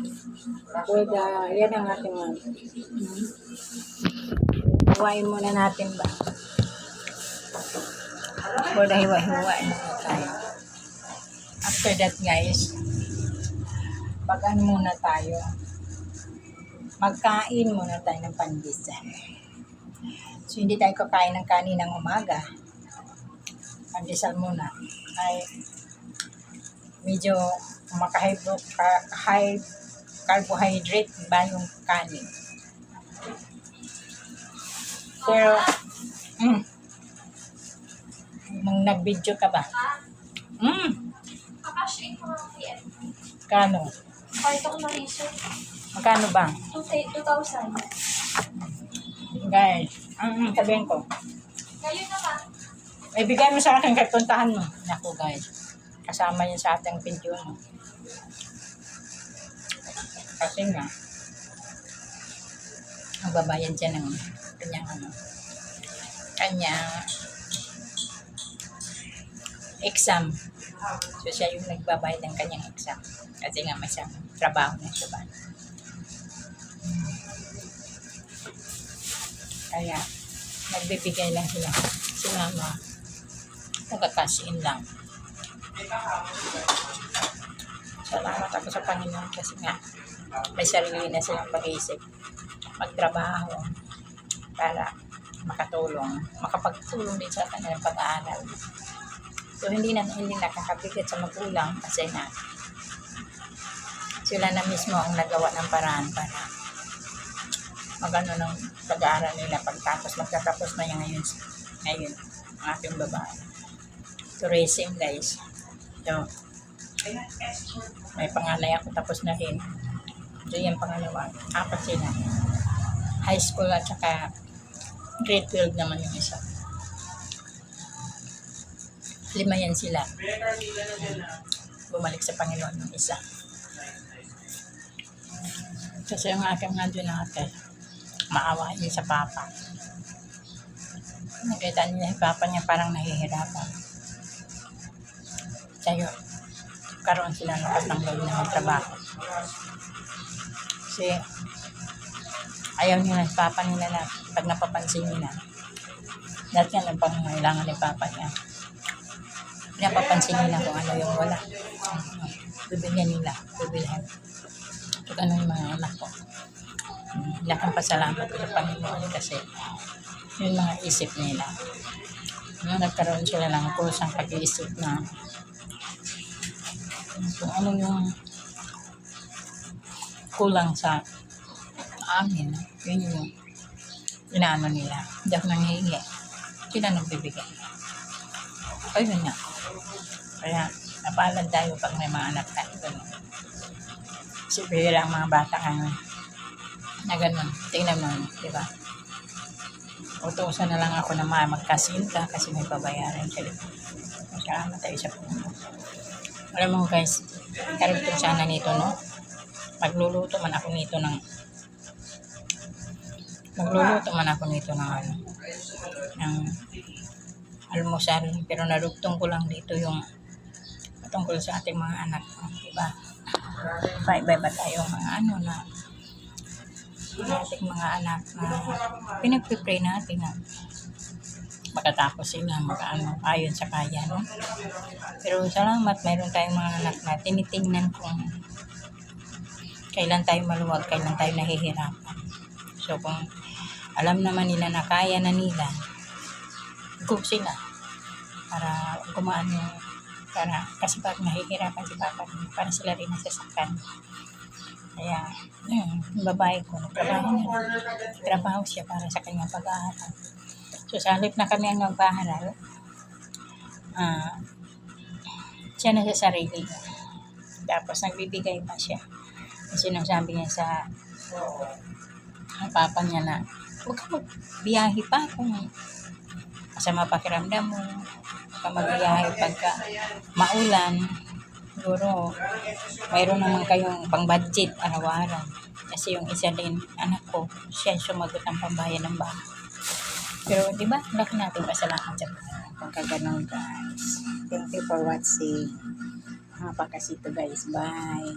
Good, ah, yan ang ating mga. Hmm. Hiwain muna natin ba? Good, hiwa-hiwain muna tayo. After that, guys, bagan muna tayo. Magkain muna tayo ng pandesal. So, hindi tayo kakain ng kanin ng umaga. Pandesal muna. Ay, medyo maka-high ka- high carbohydrate ba yung kanin. Pero, mm, nung nag-video ka ba? Mm, kano? Kahit ako na research. Magkano ba? 2,000. Guys, ang mm, sabihin ko, Ngayon naman, May bigay mo sa akin kay puntahan mo. Naku guys, kasama yun sa ating video. Kasi nga, magbabayad siya ng kanyang ano, kanyang exam. So siya yung nagbabayad ng kanyang exam. Kasi nga may siyang trabaho na siya ba. Kaya, nagbibigay lang sila. Si mama, nagkakasiin lang. Salamat ako sa Panginoon kasi nga may sarili na silang pag-iisip. Magtrabaho para makatulong, makapagtulong din sa kanilang pag-aaral. So hindi na hindi nakakabigat sa magulang kasi na sila na mismo ang nagawa ng paraan para magano ng pag-aaral nila pagtapos magtatapos na yan ngayon ngayon ang ating babae tourism guys so may panganay ako tapos na rin so yung pangalawa apat sila. High school at saka grade 12 naman yung isa. Lima yan sila. Bumalik sa Panginoon yung isa. Kasi yung aking nga doon ate maawa niya sa papa. Nakita niya yung papa niya parang nahihirapan. Kaya karoon sila ng pagtanggol na magtrabaho kasi ayaw nila papa nila na pag napapansin nila dahil yan ang pangangailangan ni papa niya. Napapansin nila kung ano yung wala. Bibigyan nila bibilhan ito ganun yung mga anak ko. Hmm, laking pasalamat ko sa Panginoon kasi yung mga isip nila. Nung nagkaroon sila ng kusang pag-iisip na kung ano yung kulang sa amin, yun yung inaano nila. Hindi ako nanghihingi. Sila nagbibigay. Ayun nga. Kaya, napalad tayo pag may mga anak tayo. Ganun. Kasi bihira ang mga bata ngayon. Na ganun. Tingnan mo, di ba? Utusan na lang ako na ma magkasinta kasi may babayaran siya. Masalamat tayo sa Panginoon. Alam mo guys, karugtong sana nito, no? Magluluto man ako nito ng magluluto man ako nito ng ano ng almusal. Pero narugtong ko lang dito yung tungkol sa ating mga anak diba? Iba-iba tayo mga ano na ng ating mga anak na pinagpipray natin na makatapos sila makaano ayon sa kaya no? Pero salamat mayroon tayong mga anak na tinitingnan kung kailan tayo maluwag kailan tayo nahihirapan so kung alam naman nila na kaya na nila go sila para gumaan yung para kasi pag nahihirapan si papa para sila rin nasasaktan kaya, yun, yung babae ko, nagtrabaho niya. Nagtrabaho siya para sa kanyang pag-aaral. So, sa halip na kami ang nagpaharal, ah, siya na sa sarili. Tapos, nagbibigay pa siya. Kasi sinasabi niya sa ang papa niya na, huwag ka magbiyahe pa kung masama pakiramdam mo. Ka magbiyahe pagka maulan. Siguro, mayroon naman kayong pang-budget araw-araw. Kasi yung isa din, anak ko, siya sumagot ng pambayan ng bahay. Pero, di ba, laki natin pasalamat sa. Pagka ganun, guys. Thank you for watching. Mga pakasito, guys. Bye.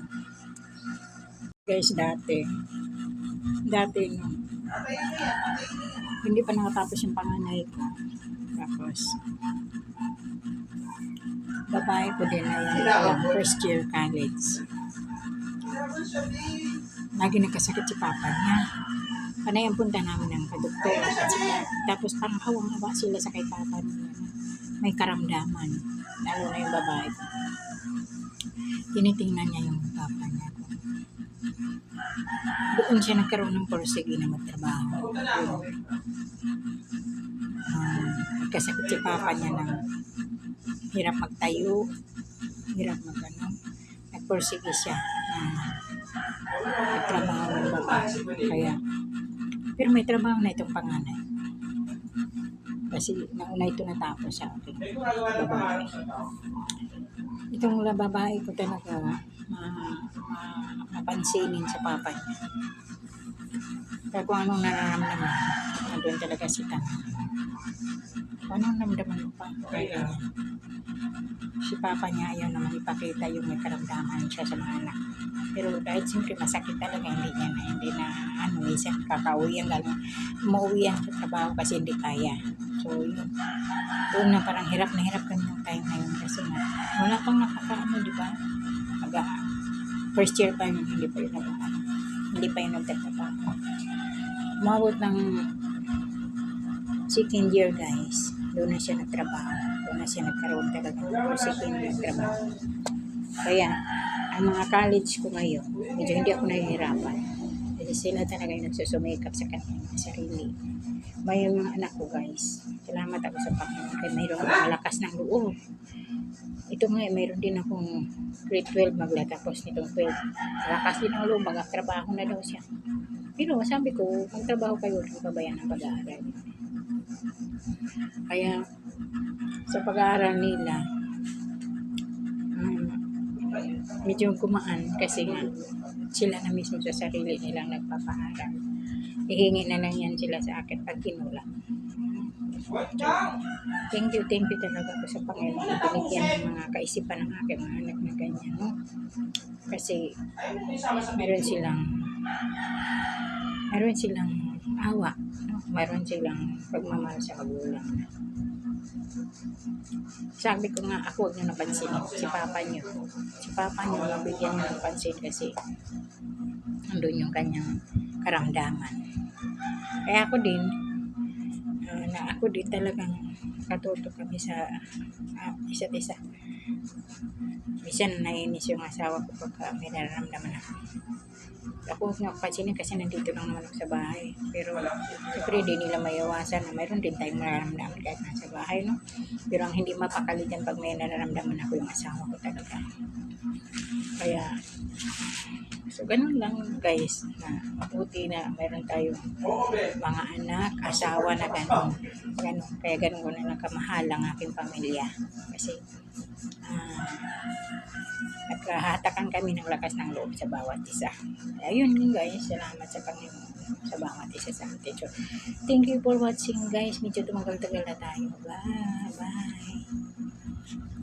Guys, dati. Dati, no. Hindi pa nakatapos yung panganay ko. Tapos, babae ko din na yan. First year college. Lagi nagkasakit si papa niya. Panay ang punta namin ng kadoktor. Tapos parang hawang-hawa sila sa kay papa niya. May karamdaman. Lalo na yung babae ko. Tinitingnan niya yung papa niya. Doon siya nagkaroon ng porsige na magtrabaho. Um, nagkasakit si papa niya ng hirap magtayo, hirap magano. Nagporsige siya na nagtrabaho ng babae. Kaya, pero may trabaho na itong panganay. Kasi nauna ito natapos sa akin. Babae. Itong babae ko talaga ma, ma, mapansinin sa papa niya. Kaya kung anong nararamdaman, nandun talaga si Tana. Kung anong namdaman mo pa, kaya si papa niya ayaw naman ipakita yung may karamdaman siya sa mga anak. Pero dahil siyempre masakit talaga, hindi niya na, hindi na, ano, minsan kakauwi yan, galing, umuwi yan sa trabaho kasi hindi kaya. So, yun. Doon na parang hirap na hirap kami ng time na yun wala pang nakakaano, di ba? Mag, first year pa yun, hindi pa yun nag, hindi pa yun nagtatrabaho. Umabot ng second year, guys. Doon na siya nagtrabaho. Doon na siya nagkaroon talaga ng second year trabaho. Kaya, ang mga college ko ngayon, medyo hindi ako nahihirapan. Kasi sila talaga yung nagsusumikap sa kanilang sarili. May mga anak ko guys, salamat ako sa Panginoon kaya mayroong malakas ng loob. Ito nga, mayroon din akong grade 12 maglatapos nitong 12. Malakas din ang loob, magtrabaho na daw siya. Pero sabi ko, magtrabaho kayo, huwag pabayaan ang pag-aaral. Kaya, sa pag-aaral nila, um, medyo gumaan kasi nga sila na mismo sa sarili nilang nagpapaaral. Ihingi na lang yan sila sa akin pag kinula. Thank you, thank you talaga ko sa Panginoon na binigyan ng mga kaisipan ng aking mga anak na ganyan, no? Kasi meron silang meron silang awa, no? Meron silang pagmamahal sa magulang. Sabi ko nga, ako huwag niyo napansin si papa niyo. Si papa niyo, mabigyan niyo ng pansin kasi nandun yung kanyang karamdaman. Kaya ako din, na ako din talagang katuto kami sa ah, isa't isa. Minsan nainis yung asawa ko pagka may nararamdaman ako. Ako niyo pansinin kasi nandito lang naman ako sa bahay. Pero siyempre di nila maiwasan na mayroon din tayong nararamdaman kahit nasa bahay, no? Pero ang hindi mapakali dyan pag may nararamdaman ako yung asawa ko talaga. Kaya, so ganun lang guys, na mabuti na mayroon tayong mga anak, asawa na ganun. ganun. Kaya ganun ko na lang kamahal ang aking pamilya. Kasi, ah, nagkahatakan kami ng lakas ng loob sa bawat isa. Ayun yun guys, salamat sa Panginoon sa bawat isa sa atin. So, thank you for watching guys. Medyo tumagal-tagal na tayo. Bye! Bye!